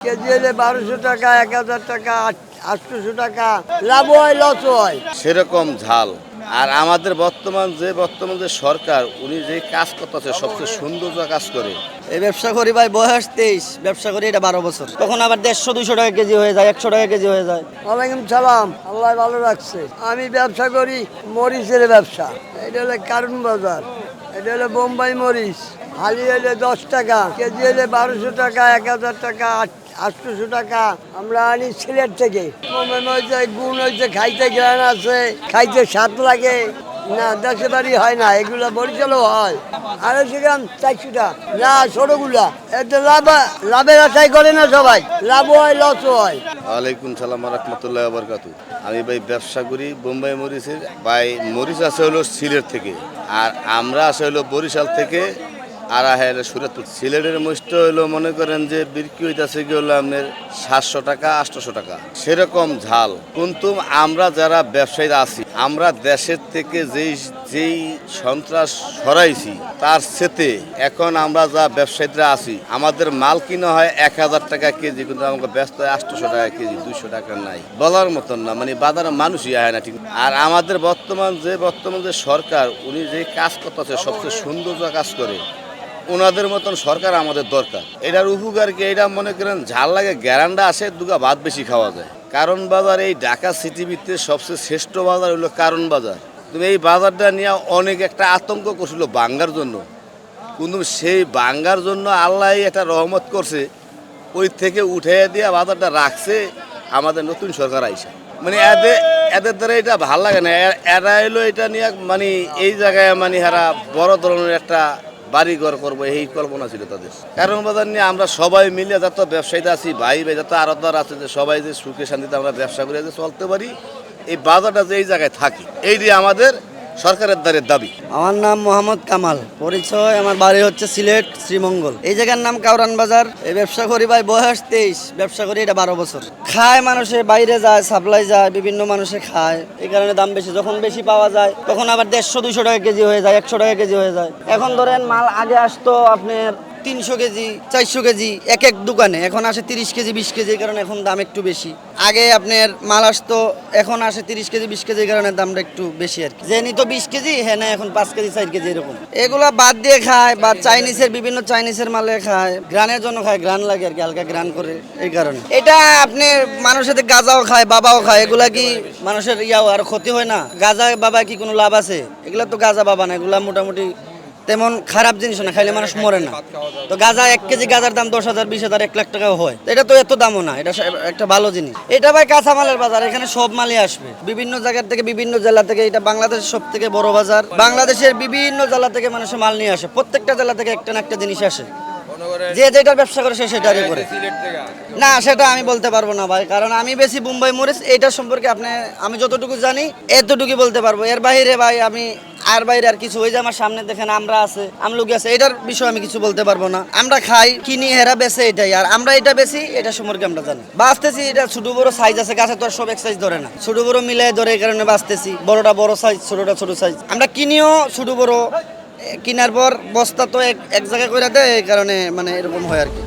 KG হলে বারোশো টাকা এক হাজার টাকা আটশোশো টাকা। লাভ হয় লস হয়। সেরকম ঝাল। আর আমাদের বর্তমান যে বর্তমান যে সরকার উনি যে কাজ করতেছে সবচেয়ে সুন্দর যে কাজ করে। এই ব্যবসা করি ভাই বয়স তেইশ ব্যবসা করি এটা বারো বছর। তখন আবার দেড়শো দুশো টাকা কেজি হয়ে যায় একশো টাকা কেজি হয়ে যায়। ওয়ালাইকুম সালাম আল্লাহ ভালো রাখছে। আমি ব্যবসা করি মরিচের ব্যবসা। এটা হলো কারণ বাজার এটা হলো বোম্বাই মরিচ। হালি হলে দশ টাকা, কেজি হলে বারোশো টাকা, এক হাজার টাকা আটশোশো টাকা। আমরা আনি সিলেট থেকে। হয়েছে গুণ হয়েছে খাইতে গ্রান আছে, খাইতে স্বাদ লাগে। না, দেশে বাড়ি হয় না, এগুলো বরিশালও হয়। আড়াইশো গ্রাম চারশোটা না ছোটগুলা এতে লাভ, লাভের আশাই করে না সবাই। লাভ হয় লসও হয়। ওয়ালাইকুম সালাম রহমতুল্লাহ বরকাতু আমি ভাই ব্যবসা করি, বোম্বাই মরিচের। ভাই মরিচ আছে হলো সিলেট থেকে। আর আমরা আছে হলো বরিশাল থেকে আর হলো সুরাতুর সিলেটের মরিচটা হলো মনে করেন যে বিক্রি হইতেছে কি হলো আপনার সাতশো টাকা, আটশোশো টাকা। সেরকম ঝাল। কিন্তু আমরা যারা ব্যবসায়ীরা আছি, আমরা দেশের থেকে যেই যেই সন্ত্রাস সরাইছি, তার সেতে এখন আমরা যা ব্যবসায়ীরা আছি, আমাদের মাল কিনা হয় এক হাজার টাকা কেজি, কিন্তু আমাকে ব্যস্ত হয় আটশোশো টাকা কেজি, দুইশো টাকা নাই। বলার মতন না মানে বাজারে মানুষই আয় না, ঠিক আর আমাদের বর্তমান যে বর্তমান যে সরকার, উনি যে কাজ করতেছে, সবচেয়ে সুন্দর কাজ করে ওনাদের মতন সরকার আমাদের দরকার। এটার উপকার কি? এটা মনে করেন, ঝাল লাগে, গ্যারান্ডা আসে দুগা ভাত বেশি খাওয়া যায়। কারণ বাজার এই ঢাকা সিটি ভিত্তিতে সবচেয়ে শ্রেষ্ঠ বাজার হলো কারণ বাজার। তুমি এই বাজারটা নিয়ে অনেক একটা আতঙ্ক করছিল বাঙ্গার জন্য। কিন্তু সেই বাঙ্গার জন্য আল্লাহ একটা রহমত করছে, ওই থেকে উঠে দিয়ে বাজারটা রাখছে আমাদের নতুন সরকার আইসা। মানে এদের এদের দ্বারা এটা ভালো লাগে না। এরা এলো এটা নিয়ে মানে এই জায়গায় মানে হারা বড় ধরনের একটা বাড়ি ঘর করব, এই কল্পনা ছিল তাদের। কারণ বাজার নিয়ে আমরা সবাই মিলে যত ব্যবসায়ীতে আছি ভাই ভাই যত আরতদার আছে, যে সবাই যে সুখে শান্তিতে আমরা ব্যবসা করে যে চলতে পারি, এই বাজারটা যে এই জায়গায় থাকি, এই দিয়ে আমাদের সরকারের দ্বারের দাবি। আমার নাম মোহাম্মদ কামাল। পরিচয় আমার বাড়ি হচ্ছে সিলেট, শ্রীমঙ্গল। এই জায়গার নাম কাউরান বাজার। এই ব্যবসা করি ভাই বয়স তেইশ। ব্যবসা করি এটা বারো বছর। খায় মানুষে, বাইরে যায়, সাপ্লাই যায়, বিভিন্ন মানুষে খায়। এই কারণে দাম বেশি। যখন বেশি পাওয়া যায়, তখন আবার দেড়শো দুশো টাকা কেজি হয়ে যায়, একশো টাকা কেজি হয়ে যায়। এখন ধরেন মাল আগে আসতো আপনার তিনশো কেজি, চারশো কেজি, এক এক দোকানে। এখন আসে তিরিশ কেজি, বিশ কেজি এই কারণে এখন দাম একটু বেশি। আগে আপনার মাল আসতো, এখন আসে তিরিশ কেজি, বিশ কেজি এই কারণে দামটা একটু বেশি আর কি। যে নিত বিশ কেজি হ্যাঁ এখন পাঁচ কেজি, চার কেজি এরকম। এগুলা বাদ দিয়ে খায় বা চাইনিজের, বিভিন্ন চাইনিজের মালে খায়। গ্রানের জন্য খায় গ্রান লাগে আর কি, হালকা গ্রান করে এই কারণে। এটা আপনি মানুষের গাজাও খায়, বাবাও খায়, এগুলা কি মানুষের ইয়াও আর ক্ষতি হয় না? গাজা বাবা কি কোনো লাভ আছে? এগুলা তো গাজা বাবা না, এগুলা মোটামুটি তেমন খারাপ জিনিস না, খাইলে মানুষ মরে না। তো গাঁজা এক কেজি গাঁজার দাম দশ হাজার, বিশ হাজার, এক লাখ টাকাও হয়। এটা তো এত দামও না, এটা একটা ভালো জিনিস। এটা ভাই কাঁচামালের বাজার, এখানে সব মালই আসবে। বিভিন্ন জায়গার থেকে, বিভিন্ন জেলা থেকে, এটা বাংলাদেশের সব থেকে বড় বাজার। বাংলাদেশের বিভিন্ন জেলা থেকে মানুষ মাল নিয়ে আসে। প্রত্যেকটা জেলা থেকে একটা না একটা জিনিস আসে। যে যেটার ব্যবসা করে, সে সেটারই করে। না, সেটা আমি বলতে পারব না ভাই, কারণ আমি বেশি মুম্বাই মরিচ এইটা সম্পর্কে আপনি, আমি যতটুকু জানি এতটুকু বলতে পারব। এর বাইরে ভাই আমি আর বাইরে আর কিছু ওই যে আমার সামনে দেখেন আমরা আছে, আমলুকি আছে, এটার বিষয়ে আমি কিছু বলতে পারব না। আমরা খাই, কিনি, হেরা বেছে এটাই, আর আমরা এটা বেশি এটা সম্পর্কে আমরা জানি। বাঁচতেছি এটা ছোট বড় সাইজ আছে, গাছে তো আর সব এক সাইজ ধরে না। ছোট বড় মিলাই ধরে, এই কারণে বাঁচতেছি বড়টা বড় সাইজ ছোটটা ছোট সাইজ আমরা কিনিও ছোট বড় কিনার পর বস্তা তো এক এক জায়গায় করে দেয়, এই কারণে মানে এরকম হয় আর কি।